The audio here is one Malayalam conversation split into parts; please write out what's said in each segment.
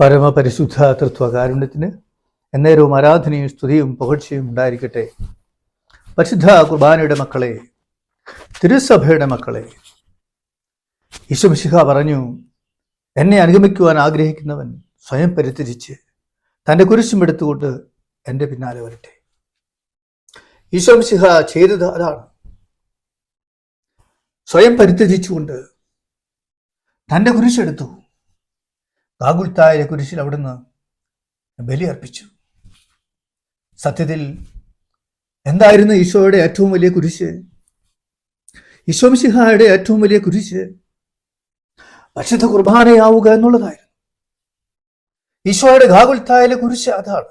പരമപരിശുദ്ധ തൃത്വകാരുണ്യത്തിന് എന്നേരവും ആരാധനയും സ്തുതിയും പുകഴ്ചയും ഉണ്ടായിരിക്കട്ടെ. പരിശുദ്ധ കുർബാനയുടെ മക്കളെ തിരുസഭയുടെ മക്കളെ യശുമിശിഹ പറഞ്ഞു എന്നെ അനുഗമിക്കുവാൻ ആഗ്രഹിക്കുന്നവൻ സ്വയം പരിത്യജിച്ച് തന്റെ കുരിശും എടുത്തുകൊണ്ട് എന്റെ പിന്നാലെ വരട്ടെ. ഈശോമിശിഹ ചെയ്തത് അതാണ്. സ്വയം പരിത്യജിച്ചുകൊണ്ട് തന്റെ കുരിശെടുത്തു. കാകുൽത്തായ കുരിശിൽ അവിടുന്ന് ബലി അർപ്പിച്ചു സത്യത്തിൽ എന്തായിരുന്നു ഈശോയുടെ ഏറ്റവും വലിയ കുരിശ്? ഈശോമിശിഹായുടെ ഏറ്റവും വലിയ കുരിശ് പരിശുദ്ധ കുർബാനയാവുക എന്നുള്ളതായിരുന്നു. ഈശോയുടെ ഗാകുൽത്തായിലെ കുരിശ് അതാണ്.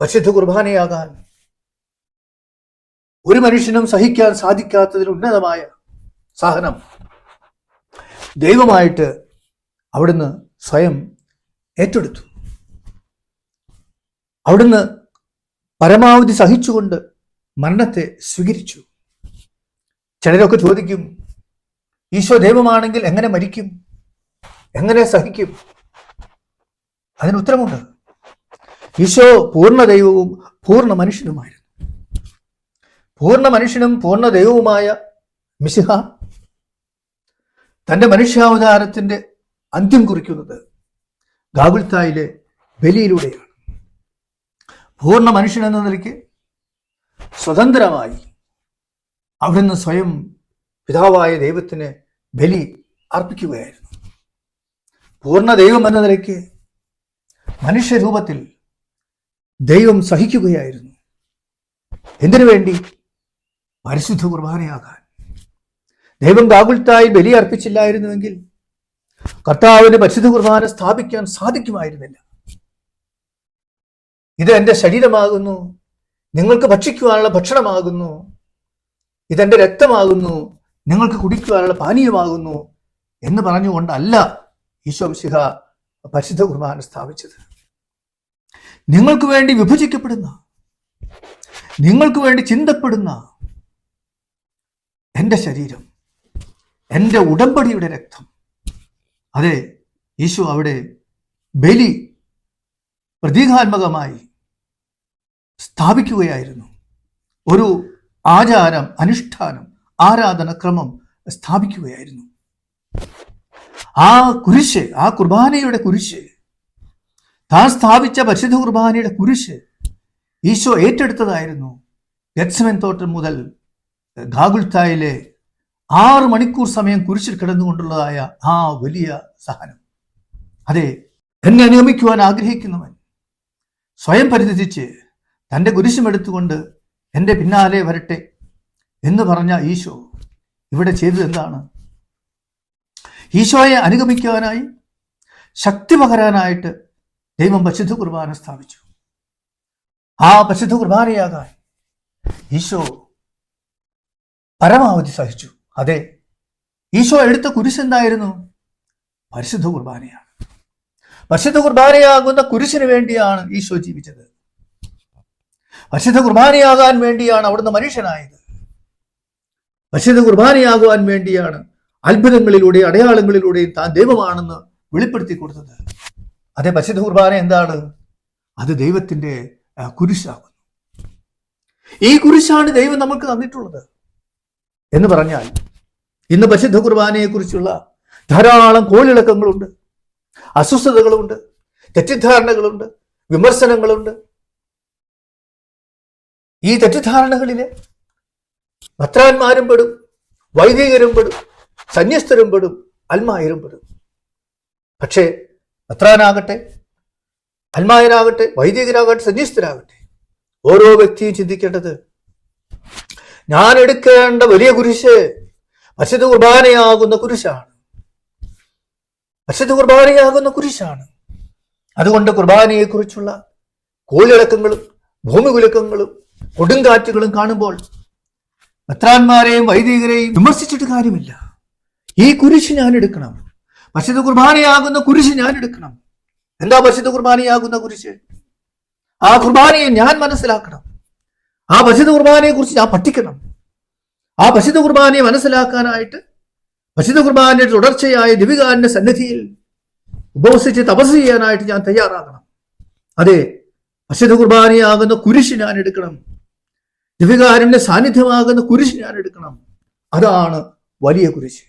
പരിശുദ്ധ കുർബാനയാകാൻ ഒരു മനുഷ്യനും സഹിക്കാൻ സാധിക്കാത്തതിൽ ഉന്നതമായ സഹനം ദൈവമായിട്ട് അവിടുന്ന് സ്വയം ഏറ്റെടുത്തു. അവിടുന്ന് പരമാവധി സഹിച്ചുകൊണ്ട് മരണത്തെ സ്വീകരിച്ചു. ചിലരൊക്കെ ചോദിക്കും ഈശോ ദൈവമാണെങ്കിൽ എങ്ങനെ മരിക്കും? എങ്ങനെ സഹിക്കും? അതിന് ഉത്തരമുണ്ട്. ഈശോ പൂർണ ദൈവവും പൂർണ മനുഷ്യനുമായിരുന്നു. പൂർണ മനുഷ്യനും പൂർണ ദൈവവുമായ മിശിഹ തന്റെ മനുഷ്യാവതാരത്തിന്റെ അന്ത്യം കുറിക്കുന്നത് ഗാഗുൽത്തായിലെ ബലിയിലൂടെയാണ്. പൂർണ മനുഷ്യൻ എന്ന നിലയ്ക്ക് സ്വതന്ത്രമായി അവിടുന്ന് സ്വയം പിതാവായ ദൈവത്തിന് ബലി അർപ്പിക്കുകയായിരുന്നു. പൂർണ ദൈവം എന്ന നിലയ്ക്ക് മനുഷ്യരൂപത്തിൽ ദൈവം സഹിക്കുകയായിരുന്നു. എന്തിനു വേണ്ടി? പരിശുദ്ധ കുർബാനയാകാൻ. ദൈവം ഗാകുൽത്തായി ബലി അർപ്പിച്ചില്ലായിരുന്നുവെങ്കിൽ കർത്താവിന് പരിശുദ്ധ കുർബാന സ്ഥാപിക്കാൻ സാധിക്കുമായിരുന്നില്ല. ഇത് എന്റെ ശരീരമാകുന്നു നിങ്ങൾക്ക് ഭക്ഷിക്കുവാനുള്ള ഭക്ഷണമാകുന്നു ഇതെന്റെ രക്തമാകുന്നു നിങ്ങൾക്ക് കുടിക്കുവാനുള്ള പാനീയമാകുന്നു എന്ന് പറഞ്ഞുകൊണ്ടല്ല ഈശോ മിശിഹ പരിശുദ്ധ കുർബാന സ്ഥാപിച്ചത്. നിങ്ങൾക്ക് വേണ്ടി വിഭജിക്കപ്പെടുന്ന നിങ്ങൾക്ക് വേണ്ടി ചിന്തപ്പെടുന്ന എന്റെ ശരീരം എന്റെ ഉടമ്പടിയുടെ രക്തം അതെ യേശു അവിടെ ബലി പ്രതീകാത്മകമായി സ്ഥാപിക്കുകയായിരുന്നു. ഒരു ആചാരം അനുഷ്ഠാനം ആരാധന ക്രമം സ്ഥാപിക്കുകയായിരുന്നു. ആ കുരിശ് ആ കുർബാനയുടെ കുരിശ് താൻ സ്ഥാപിച്ച പരിശുദ്ധ കുർബാനയുടെ കുരിശ് ഈശോ ഏറ്റെടുത്തതായിരുന്നു ഗത്സമൻ തോട്ടം മുതൽ ഗാഗുൽത്തായിലെ ആറ് മണിക്കൂർ സമയം കുരിശിൽ കിടന്നുകൊണ്ടുള്ളതായ ആ വലിയ സഹനം. അതെ എന്നെ അനുഗമിക്കുവാൻ ആഗ്രഹിക്കുന്നവൻ സ്വയം പരിധിച്ച് തന്റെ കുരിശുമെടുത്തുകൊണ്ട് എന്റെ പിന്നാലെ വരട്ടെ എന്ന് പറഞ്ഞ ഈശോ ഇവിടെ ചെയ്തത് എന്താണ്? ഈശോയെ അനുഗമിക്കുവാനായി ശക്തി പകരാനായിട്ട് ദൈവം പശുദ്ധ കുർബാന സ്ഥാപിച്ചു. ആ പശുദ്ധ കുർബാനയാകാൻ ഈശോ പരമാവധി സഹിച്ചു. അതെ ഈശോ എടുത്ത കുരിശ് എന്തായിരുന്നു? പരിശുദ്ധ കുർബാനയാണ്. പരിശുദ്ധ കുർബാനയാകുന്ന കുരിശിന് വേണ്ടിയാണ് ഈശോ ജീവിച്ചത്. പരിശുദ്ധ കുർബാനയാകാൻ വേണ്ടിയാണ് അവിടുന്ന് മനുഷ്യനായത്. പരിശുദ്ധ കുർബാനയാകുവാൻ വേണ്ടിയാണ് അത്ഭുതങ്ങളിലൂടെ അടയാളങ്ങളിലൂടെ താൻ ദൈവമാണെന്ന് വെളിപ്പെടുത്തി കൊടുത്തത്. അതെ പരിശുദ്ധ കുർബാന എന്താണ്? അത് ദൈവത്തിന്റെ കുരിശാകുന്നു. ഈ കുരിശാണ് ദൈവം നമുക്ക് തന്നിട്ടുള്ളത് എന്ന് പറഞ്ഞാൽ ഇന്ന് പരിശുദ്ധ കുർബാനയെ കുറിച്ചുള്ള ധാരാളം കോളിളക്കങ്ങളുണ്ട് അസ്വസ്ഥതകളുണ്ട് തെറ്റിദ്ധാരണകളുണ്ട് വിമർശനങ്ങളുണ്ട്. ഈ തെറ്റിദ്ധാരണകളിൽ ഭത്രാന്മാരും പെടും വൈദികരും പെടും സന്യസ്തരും പെടും അൽമായരും പെടും. പക്ഷേ ഭത്രാനാകട്ടെ അൽമായരാകട്ടെ വൈദികരാകട്ടെ സന്യസ്തരാകട്ടെ ഓരോ വ്യക്തിയും ചിന്തിക്കേണ്ടത് ഞാൻ എടുക്കേണ്ട വലിയ കുരിശ് പരിശുദ്ധ കുർബാനയാകുന്ന കുരിശാണ്. പരിശുദ്ധ കുർബാനയാകുന്ന കുരിശാണ്. അതുകൊണ്ട് കുർബാനയെക്കുറിച്ചുള്ള കോളിളക്കങ്ങളും ഭൂമികുലക്കങ്ങളും കൊടുങ്കാറ്റുകളും കാണുമ്പോൾ മെത്രാന്മാരെയും വൈദികരെയും വിമർശിച്ചിട്ട് കാര്യമില്ല. ഈ കുരിശ് ഞാൻ എടുക്കണം പശുദ്ധ കുർബാനയാകുന്ന കുരിശ് ഞാൻ എടുക്കണം എന്താ പശുദ്ധ കുർബാനയാകുന്ന കുരിശ്? ആ കുർബാനയെ ഞാൻ മനസ്സിലാക്കണം. ആ പശുദ്ധ കുർബാനയെ കുറിച്ച് ഞാൻ പഠിക്കണം. ആ പരിശുദ്ധ കുർബാനയെ മനസ്സിലാക്കാനായിട്ട് പരിശുദ്ധ കുർബാനയുടെ തുടർച്ചയായ ദിവികാരന്റെ സന്നിധിയിൽ ഉപവസിച്ച് തപസ് ചെയ്യാനായിട്ട് ഞാൻ തയ്യാറാകണം. അതെ അശുദ്ധ കുർബാനയാകുന്ന കുരിശ് ഞാൻ എടുക്കണം. ദിവികാരന്റെ സാന്നിധ്യമാകുന്ന കുരിശ് ഞാൻ എടുക്കണം. അതാണ് വലിയ കുരിശ്.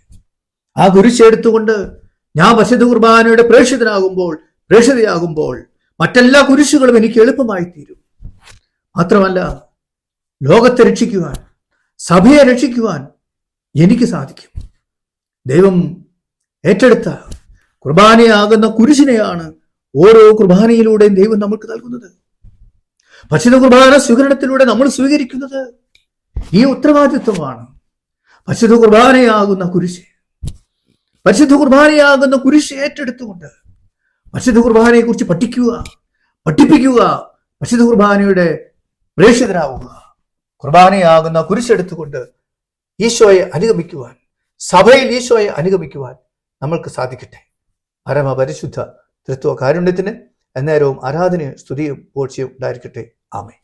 ആ കുരിശ് എടുത്തുകൊണ്ട് ഞാൻ പരിശുദ്ധ കുർബാനയുടെ പ്രേക്ഷിതനാകുമ്പോൾ പ്രേക്ഷിതയാകുമ്പോൾ മറ്റെല്ലാ കുരിശുകളും എനിക്ക് എളുപ്പമായി തീരും മാത്രമല്ല ലോകത്തെ രക്ഷിക്കുവാൻ സഭയെ രക്ഷിക്കുവാൻ എനിക്ക് സാധിക്കും. ദൈവം ഏറ്റെടുത്ത കുർബാനയാകുന്ന കുരിശിനെയാണ് ഓരോ കുർബാനയിലൂടെയും ദൈവം നമ്മൾക്ക് നൽകുന്നത്. പരിശുദ്ധ കുർബാന സ്വീകരണത്തിലൂടെ നമ്മൾ സ്വീകരിക്കുന്നത് ഈ ഉത്തരവാദിത്വമാണ്. പരിശുദ്ധ കുർബാനയാകുന്ന കുരിശ്. പരിശുദ്ധ കുർബാനയാകുന്ന കുരിശ് ഏറ്റെടുത്തുകൊണ്ട് പരിശുദ്ധ കുർബാനയെ കുറിച്ച് പഠിക്കുക പഠിപ്പിക്കുക പരിശുദ്ധ കുർബാനയുടെ പ്രേക്ഷിതരാവുക കുർബാനയാകുന്ന കുരിശെടുത്തുകൊണ്ട് ഈശോയെ അനുഗമിക്കുവാൻ സഭയിൽ ഈശോയെ അനുഗമിക്കുവാൻ നമ്മൾക്ക് സാധിക്കട്ടെ. പരമപരിശുദ്ധ തൃത്വ കാരുണ്യത്തിന് എന്നേരവും ആരാധനയും സ്തുതിയും പോഴ്ചയും ഉണ്ടായിരിക്കട്ടെ. ആമേ